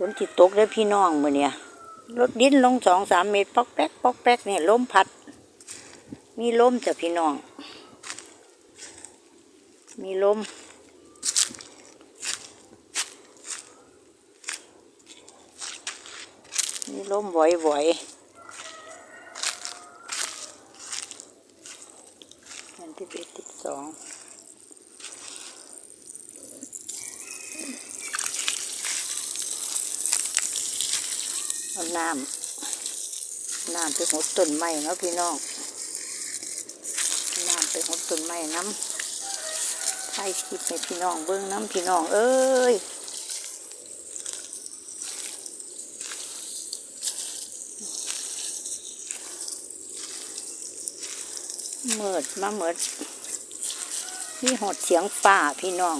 ฝนจิดตกได้พี่น้องมือเนี่ยรถดินลงสองสามเมตร ปอกแป๊กปอกแป๊กเนี่ยล้มพัด มีลมจ้ะพี่น้อง มีลมมีลมไหวๆอันที่เบ็ดที่สอง เอา น้ำน้ำไปหดต้นไม้เนาะพี่น้องน้ำไปหดต้นไม้น้ำใช้คลิปให้พี่น้องเบิ้งน้ำพี่น้องเอ้ยเมิดมาเมิดมีหดเสียงป่าพี่น้อง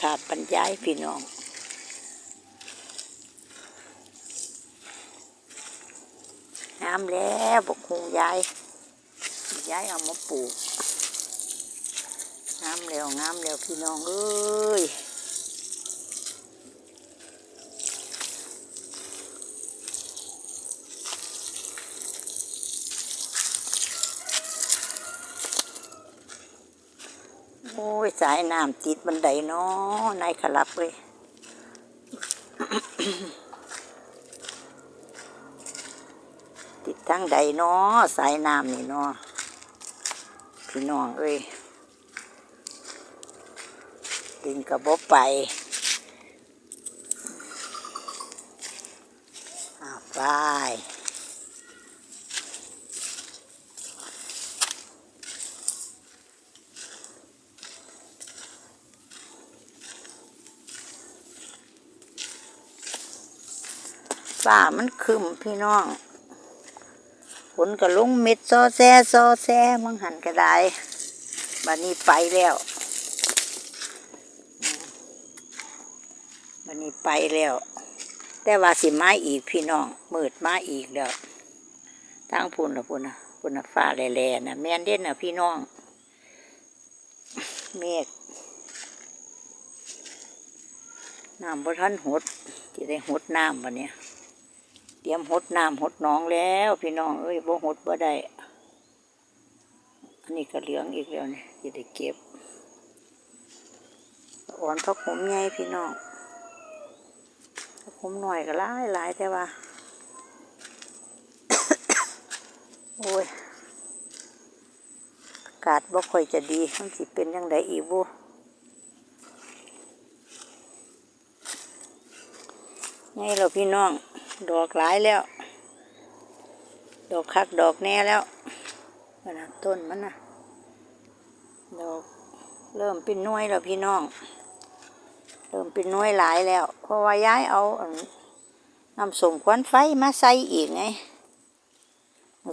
ภาพบรรยายพี่น้องน้ำแล้วบกคงยายยายเอามาปลูกน้ำแล้วน้ำแล้วพี่น้องเอ้ย โอ้ย สายน้ำติดบันไดเนาะนายขลับเลยติดทั้งใดเนาะสายน้ำนี่เนาะพี่น้องเอ้ยดินกระบบไปอาไป ฝ้ามันคึมพี่น้องฝนก็ลงเม็ดซอแซซอแซมังหันก็ได้บัดนี้ไปแล้วบัดนี้ไปแล้ว แต่ว่าสิมาอีกพี่น้องมืดมาอีกแล้วตั้งพุ่นละพุ่นนะพุ่นนะฟ้าแหล่ๆนะแม่นเด่นนะพี่น้อง เมฆน้ำบ่ทันหดที่ได้หดน้ำวันเนี้ย เตรียมหดน้ำหดหนองแล้ว พี่น้องเอ้ยบ่หดบ่ได้อันนี้ก็เหลืองอีกแล้วนี่จะได้เก็บอ่อนพักผมใหญ่พี่น้องพักผมหน่อยก็หลายหลายแต่ว่า โอ้ยอากาศบ่ค่อยจะดีมันสิเป็นยังไงอีกบ่ไงเราพี่น้อง ดอกหลายแล้ว ดอกคักดอกแน่แล้วนั่นนะต้นมันนะดอกเริ่มเป็นน้วยแล้วพี่น้อง เริ่มเป็นน้วยหลายแล้ว เพราะว่าย้ายเอาน้ำส่งควันไฟมาใส่อีกไง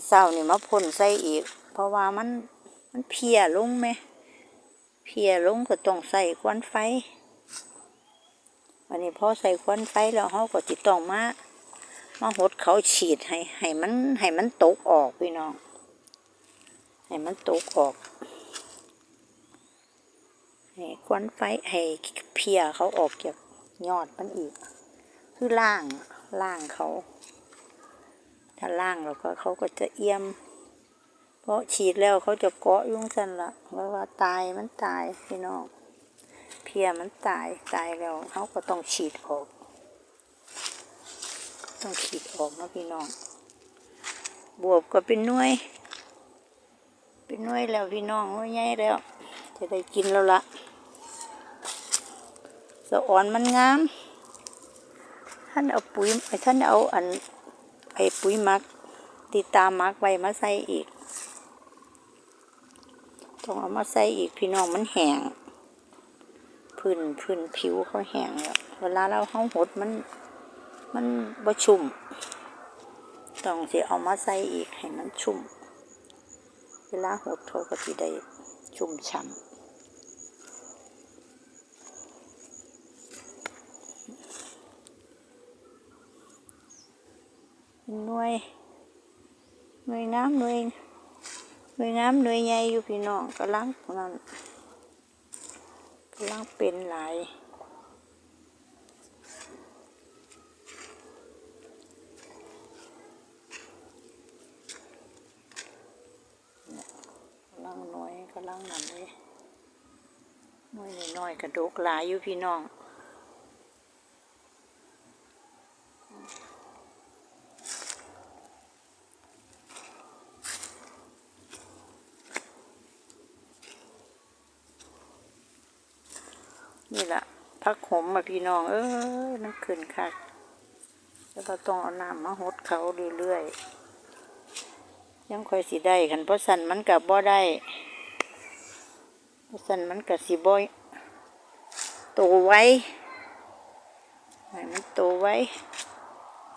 เศร้านี่มาพ่นใส่อีก เพราะว่ามันมันเพียลงไหมเพียลงก็ต้องใส่ควันไฟวันนี้พอใส่ควันไฟแล้วเขาก็ติดต้องมา มาหดเขาฉีดให้ให้มันให้มันตกออกพี่น้อง ให้มันตกออก ให้ควันไฟให้เพียเขาออกจากยอดมันอีก คือล่างล่างเขา ถ้าล่างแล้วก็เขาก็จะเอี่ยม เพราะฉีดแล้วเขาจะเกาะยุ่จั่งสันละเพราะว่าตายมันตายพี่น้องเพียมันตายตายแล้วเขาก็ต้องฉีดออก ต้องฉีดออกนะพี่น้อง บวบก็เป็นน่วย เป็นน่วยแล้วพี่น้องน่วยใหญ่แล้ว จะได้กินแล้วละสะอ่อนมันงาม ท่านเอาปุ๋ยไอ้ท่านเอาอันไอ้ปุ๋ยมักติดตามมักไว้มาใส่อีก ต้องเอามาใส่อีกพี่น้องมันแห้งพื้นพื้นผิวเขาแห้งแล้วเวลาเราห้องหดมัน มันบ่ชุ่ม ต้องสิเอามาใส่อีกให้มันชุ่ม เวลาหดเขาก็สิได้ชุ่มฉ่ำนหน่วยหน่วยงามหน่วยหน่วยงามหน่วยใหญ่อยู่พี่น้องกำลังนั่นกำลังเป็นหลาย กำลังน้อย กำลังนั่นเลยน้อยน้อยกระดกหลายอยู่พี่น้องนี่แหละพักหมมาพี่น้อง เอ้ยมันขึ้นคักแล้วก็ต้องเอาน้ำมาหดเขาเรื่อยๆยังคอยสิได้ขันเพราะสันมันกับบ่ได้ สันมันกับสิบ่โตไว้ให้มันโตไว้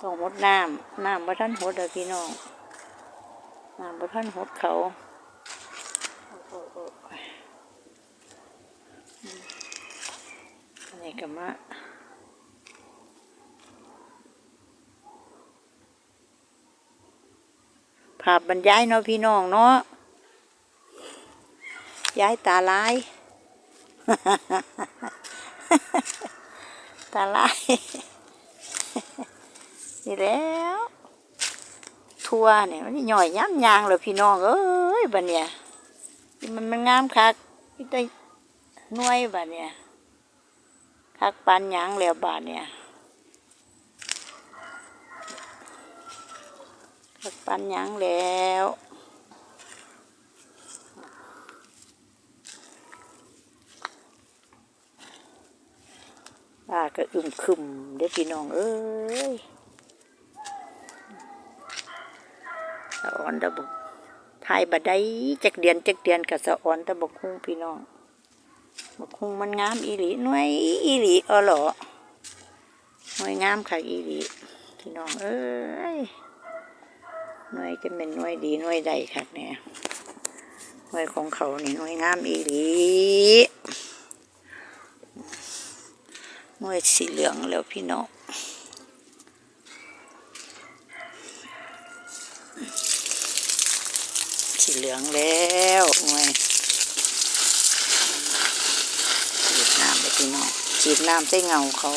ต้องหดน้ำน้ำบ่ท่านหดเด้อพี่น้องน้ำบ่ท่านหดเขาอันนี้ก็มาภาพบรรยายเนาะพี่น้องเนาะ ย้ายตาลาย ตาลายนี่แล้วทัวเนี่ยมันหน่อยย้ำยางเลยพี่น้องเอ้ยบัดเนี่ยมันมันงามคักพี่ตหน่วยบัดเนี่ยคักปันยางแล้วบาดเนี่ยคักปันยังแล้ว ก็อึมครึมเด้อพี่น้องเอ้ยสะออนตะบกทายบัดได้จักเดือนจักเดือนกับสะออนตะบกคุ้งพี่น้องบกคุ้งมันงามอีหลีหน่วยอีหลีเออเหรอหน่วยงามค่ะอีหลีพี่น้องเอ้ยหน่วยจะเป็นหน่วยดีหน่วยใดค่ะเนี่ยหน่วยของเขานี่หน่วยงามอีหลี หน่วยสีเหลืองแล้วพี่น้องสีเหลืองแล้วหน่วยฉีดน้ำไปพี่น้องฉีดน้ำใส่เงาเขา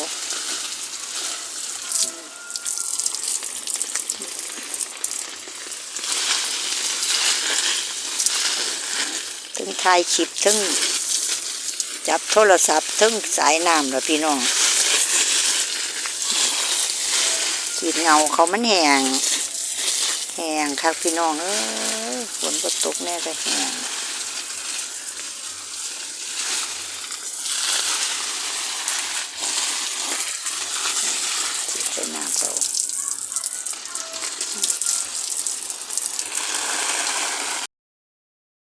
ถึงถ่ายคลิปถึง จับโทรศัพท์ทึงสายน้ำแล้วพี่น้องขีดเงาเขามันแหงแหงครับพี่น้องเออฝนก็ตกแน่ก็แหง